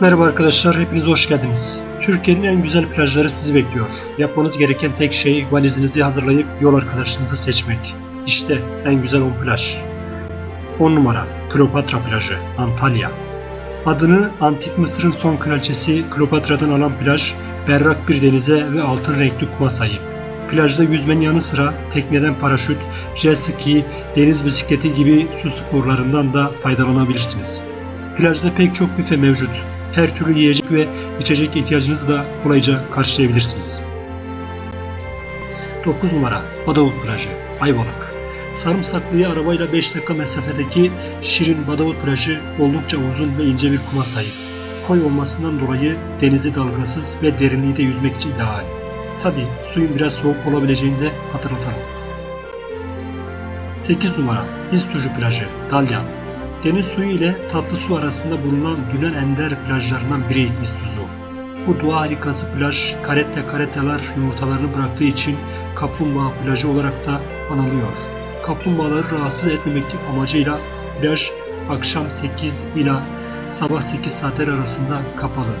Merhaba arkadaşlar, hepiniz hoş geldiniz. Türkiye'nin en güzel plajları sizi bekliyor. Yapmanız gereken tek şey valizinizi hazırlayıp yol arkadaşınızı seçmek. İşte en güzel 10 plaj. 10 numara Kleopatra plajı, Antalya. Adını Antik Mısır'ın son kraliçesi Kleopatra'dan alan plaj, berrak bir denize ve altın renkli kuma sahip. Plajda yüzmenin yanı sıra tekneden paraşüt, jet ski, deniz bisikleti gibi su sporlarından da faydalanabilirsiniz. Plajda pek çok büfe mevcut. Her türlü yiyecek ve içecek ihtiyacınızı da kolayca karşılayabilirsiniz. 9 numara Badavut plajı, Ayvalık. Sarımsaklı'ya arabayla 5 dakika mesafedeki Şirin Badavut plajı oldukça uzun ve ince bir kuma sahip. Koy olmasından dolayı denizi dalgasız ve derinliği de yüzmek için ideal. Tabi suyun biraz soğuk olabileceğini de hatırlatalım. 8 numara İstucu plajı, Dalyan. Deniz suyu ile tatlı su arasında bulunan dünyanın ender plajlarından biri İstuzu. Bu doğa harikası plaj, karette kareteler yumurtalarını bıraktığı için kaplumbağa plajı olarak da anılıyor. Kaplumbağaları rahatsız etmemek amacıyla plaj akşam 8 ila sabah 8 saatler arasında kapalı.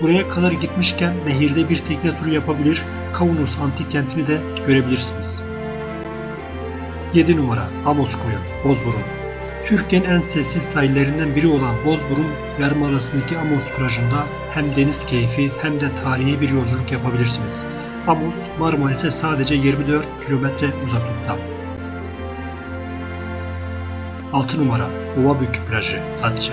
Buraya kadar gitmişken nehirde bir tekne turu yapabilir, Kaunos antik kentini de görebilirsiniz. 7 numara Amos Koyu, Bozburun. Türkiye'nin en sessiz sahillerinden biri olan Bozburun Yarımadası'ndaki Amos plajında hem deniz keyfi hem de tarihi bir yolculuk yapabilirsiniz. Amos, Marmaris'e sadece 24 kilometre uzaklıkta. 6 numara Ovabükü plajı, Datça.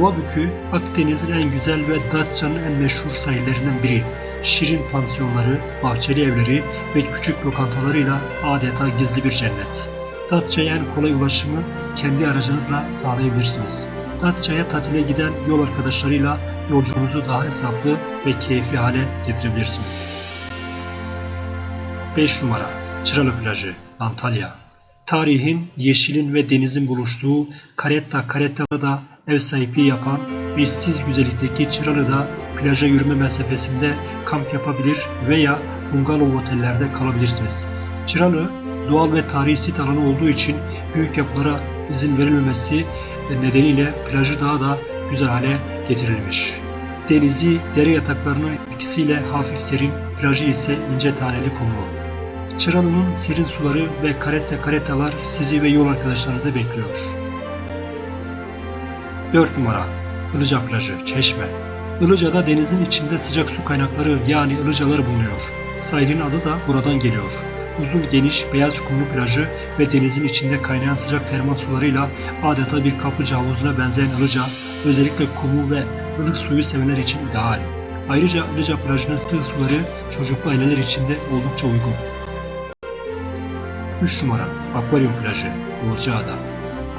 Ovabükü, Akdeniz'in en güzel ve Datça'nın en meşhur sahillerinden biri. Şirin pansiyonları, bahçeli evleri ve küçük lokantalarıyla adeta gizli bir cennet. Datça'ya en kolay ulaşımı kendi aracınızla sağlayabilirsiniz. Datça'ya tatile giden yol arkadaşlarıyla yolculuğunuzu daha hesaplı ve keyifli hale getirebilirsiniz. 5 numara Çıralı Plajı, Antalya. Tarihin, yeşilin ve denizin buluştuğu Caretta Caretta'da da ev sahipliği yapan eşsiz güzellikteki Çıralı'da plaja yürüme mesafesinde kamp yapabilir veya bungalov otellerde kalabilirsiniz. Çıralı, doğal ve tarihi sit alanı olduğu için büyük yapılara izin verilmemesi nedeniyle plajı daha da güzel hale getirilmiş. Denizi, dere yataklarının etkisiyle hafif serin, plajı ise ince taneli kumlu. Çıralı'nın serin suları ve karette karetalar sizi ve yol arkadaşlarınızı bekliyor. 4 numara Ilıca plajı, Çeşme. Ilıca'da denizin içinde sıcak su kaynakları yani ılıcalar bulunuyor. Sahilin adı da buradan geliyor. Uzun geniş beyaz kumlu plajı ve denizin içinde kaynayan sıcak termal sularıyla adeta bir kaplıca havuzuna benzeyen Ilıca, özellikle kumu ve ılık suyu sevenler için ideal. Ayrıca Ilıca plajının sığ suları çocuklu aileler için de oldukça uygun. 3 numara Akvaryum plajı, Bozcaada.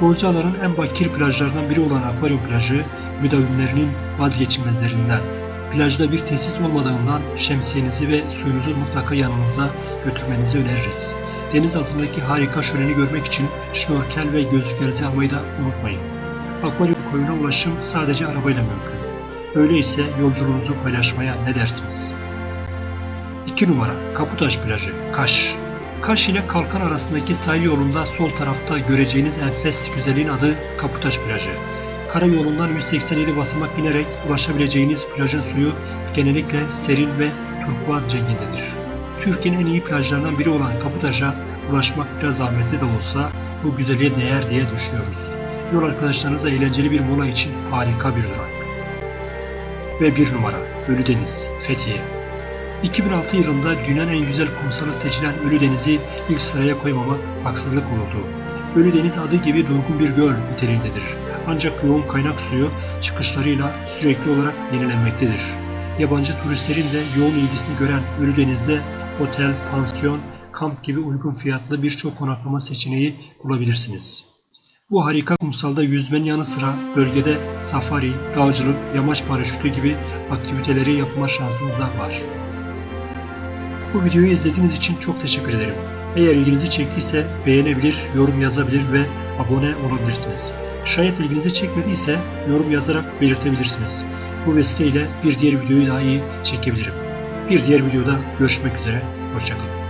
Bozcaada'nın en bakir plajlarından biri olan akvaryum plajı, müdavimlerinin vazgeçilmezlerinden. Plajda bir tesis olmadığından şemsiyenizi ve suyunuzu mutlaka yanınızda götürmenizi öneririz. Deniz altındaki harika şöleni görmek için şnorkel ve gözlüklerinizi almayı da unutmayın. Akvaryum koyuna ulaşım sadece arabayla mümkün. Öyleyse yolculuğunuzu paylaşmaya ne dersiniz? 2 numara Kaputaş plajı, Kaş. Kaş ile Kalkan arasındaki sahil yolunda sol tarafta göreceğiniz enfes güzelliğin adı Kaputaş plajı. Karayolundan 187 basamak inerek ulaşabileceğiniz plajın suyu genellikle serin ve turkuaz rengindedir. Türkiye'nin en iyi plajlarından biri olan Kaputaş'a ulaşmak biraz zahmetli de olsa bu güzelliğe değer diye düşünüyoruz. Yol arkadaşlarınızla eğlenceli bir mola için harika bir durak. Ve bir numara Ölüdeniz, Fethiye. 2006 yılında dünyanın en güzel kumsalı seçilen Ölüdeniz'i ilk sıraya koymama haksızlık olurdu. Ölüdeniz adı gibi durgun bir göl niteliğindedir. Ancak yoğun kaynak suyu çıkışlarıyla sürekli olarak yenilenmektedir. Yabancı turistlerin de yoğun ilgisini gören Ölüdeniz'de otel, pansiyon, kamp gibi uygun fiyatlı birçok konaklama seçeneği bulabilirsiniz. Bu harika kumsalda yüzmenin yanı sıra bölgede safari, dağcılık, yamaç paraşütü gibi aktiviteleri yapma şansınız da var. Bu videoyu izlediğiniz için çok teşekkür ederim. Eğer ilginizi çektiyse beğenebilir, yorum yazabilir ve abone olabilirsiniz. Şayet ilginizi çekmediyse yorum yazarak belirtebilirsiniz. Bu vesileyle bir diğer videoyu daha iyi çekebilirim. Bir diğer videoda görüşmek üzere, hoşçakalın.